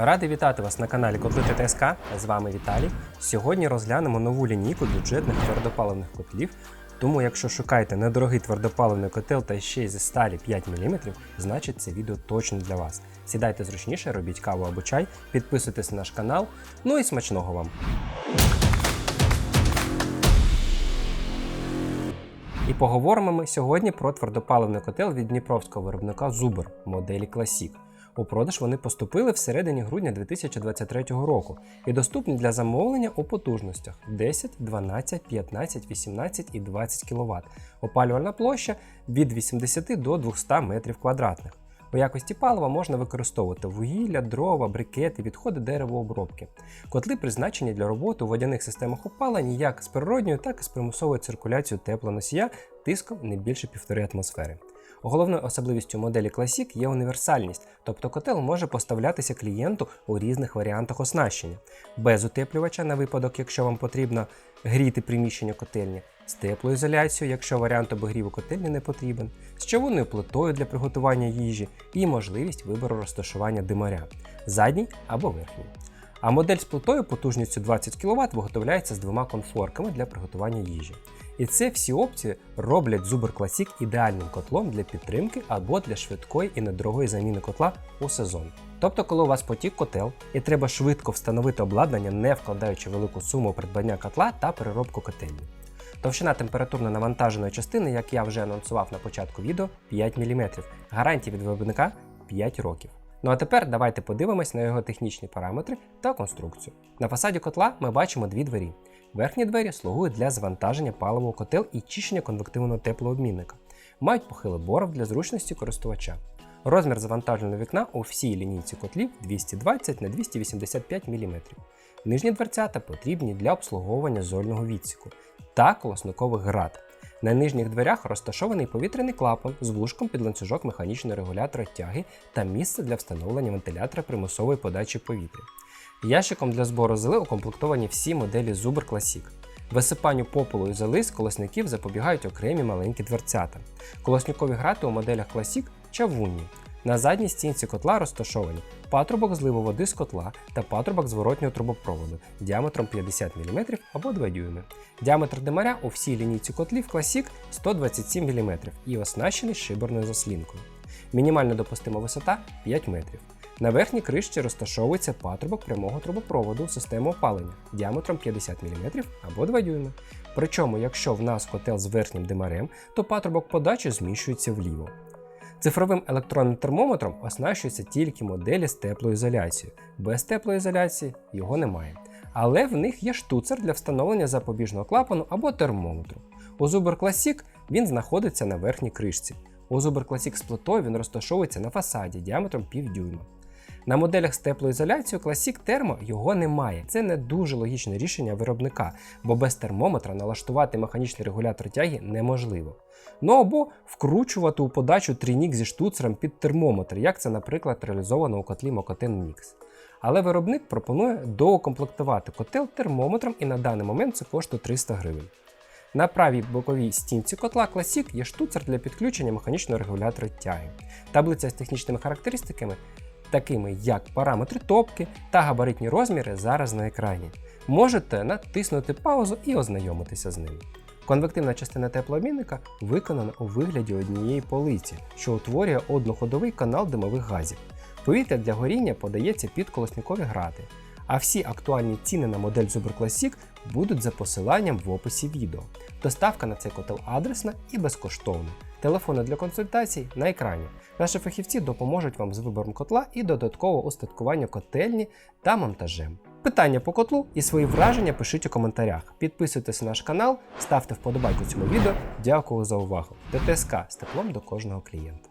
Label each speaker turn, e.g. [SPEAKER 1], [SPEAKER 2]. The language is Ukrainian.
[SPEAKER 1] Радий вітати вас на каналі Котли ТСК. З вами Віталій. Сьогодні розглянемо нову лінійку бюджетних твердопаливних котлів. Тому, якщо шукаєте недорогий твердопаливний котел та ще й зі сталі 5 мм, значить це відео точно для вас. Сідайте зручніше, робіть каву або чай, підписуйтесь на наш канал. Ну і смачного вам! І поговоримо ми сьогодні про твердопаливний котел від дніпровського виробника Zubr моделі Classic. У продаж вони поступили всередині грудня 2023 року і доступні для замовлення у потужностях 10, 12, 15, 18 і 20 кВт. Опалювальна площа від 80 до 200 метрів квадратних. У якості палива можна використовувати вугілля, дрова, брикети, відходи деревообробки. Котли призначені для роботи у водяних системах опалення як з природньою, так і з примусовою циркуляцією теплоносія тиском не більше 1,5 атмосфери. Головною особливістю моделі Classic є універсальність, тобто котел може поставлятися клієнту у різних варіантах оснащення, без утеплювача на випадок, якщо вам потрібно гріти приміщення котельні, з теплою ізоляцією, якщо варіант обігріву котельні не потрібен, з човунною плитою для приготування їжі і можливість вибору розташування димаря задній або верхній. А модель з плитою потужністю 20 кВт виготовляється з двома конфорками для приготування їжі. І це всі опції роблять Zuber Classic ідеальним котлом для підтримки або для швидкої і недорогої заміни котла у сезон. Тобто, коли у вас потік котел і треба швидко встановити обладнання, не вкладаючи велику суму придбання котла та переробку котельні. Товщина температурно навантаженої частини, як я вже анонсував на початку відео, 5 мм. Гарантія від виробника 5 років. Ну а тепер давайте подивимось на його технічні параметри та конструкцію. На фасаді котла ми бачимо дві двері. Верхні двері слугують для завантаження паливу котел і чищення конвективного теплообмінника. Мають похилий боров для зручності користувача. Розмір завантаженого вікна у всій лінійці котлів 220 на 285 мм. Нижні дверцята потрібні для обслуговування зольного відсіку та колосникових град. На нижніх дверях розташований повітряний клапан з вушком під ланцюжок механічного регулятора тяги та місце для встановлення вентилятора примусової подачі повітря. Ящиком для збору зели укомплектовані всі моделі Zuber Classic. Висипанню попелу і золи з колосників запобігають окремі маленькі дверцята. Колосникові грати у моделях Classic чавунні. На задній стінці котла розташовані патрубок зливу води з котла та патрубок зворотнього трубопроводу діаметром 50 мм або 2 дюйми. Діаметр димаря у всій лінійці котлів Classic 127 мм і оснащений шиберною заслінкою. Мінімальна допустима висота 5 метрів. На верхній кришці розташовується патрубок прямого трубопроводу системи опалення діаметром 50 мм або 2 дюйми. Причому, якщо в нас котел з верхнім димарем, то патрубок подачі зміщується вліво. Цифровим електронним термометром оснащуються тільки моделі з теплоізоляцією. Без теплоізоляції його немає. Але в них є штуцер для встановлення запобіжного клапану або термометру. У Zuber Classic він знаходиться на верхній кришці. У Zuber Classic з плитою він розташовується на фасаді діаметром пів дюйма. На моделях з теплоізоляцією Classic Thermo його немає. Це не дуже логічне рішення виробника, бо без термометра налаштувати механічний регулятор тяги неможливо. Ну або вкручувати у подачу трійнік зі штуцером під термометр, як це, наприклад, реалізовано у котлі Mokoten Mix. Але виробник пропонує доукомплектувати котел термометром і на даний момент це коштує 300 гривень. На правій боковій стінці котла Classic є штуцер для підключення механічного регулятора тяги. Таблиця з технічними характеристиками такими як параметри топки та габаритні розміри зараз на екрані. Можете натиснути паузу і ознайомитися з ними. Конвективна частина теплообмінника виконана у вигляді однієї полиці, що утворює одноходовий канал димових газів. Повітря для горіння подається під колосникові грати. А всі актуальні ціни на модель Classic будуть за посиланням в описі відео. Доставка на цей котел адресна і безкоштовна. Телефони для консультацій на екрані. Наші фахівці допоможуть вам з вибором котла і додатково устаткування котельні та монтажем. Питання по котлу і свої враження пишіть у коментарях. Підписуйтесь на наш канал, ставте вподобайку цьому відео. Дякую за увагу. ДТСК з теплом до кожного клієнта.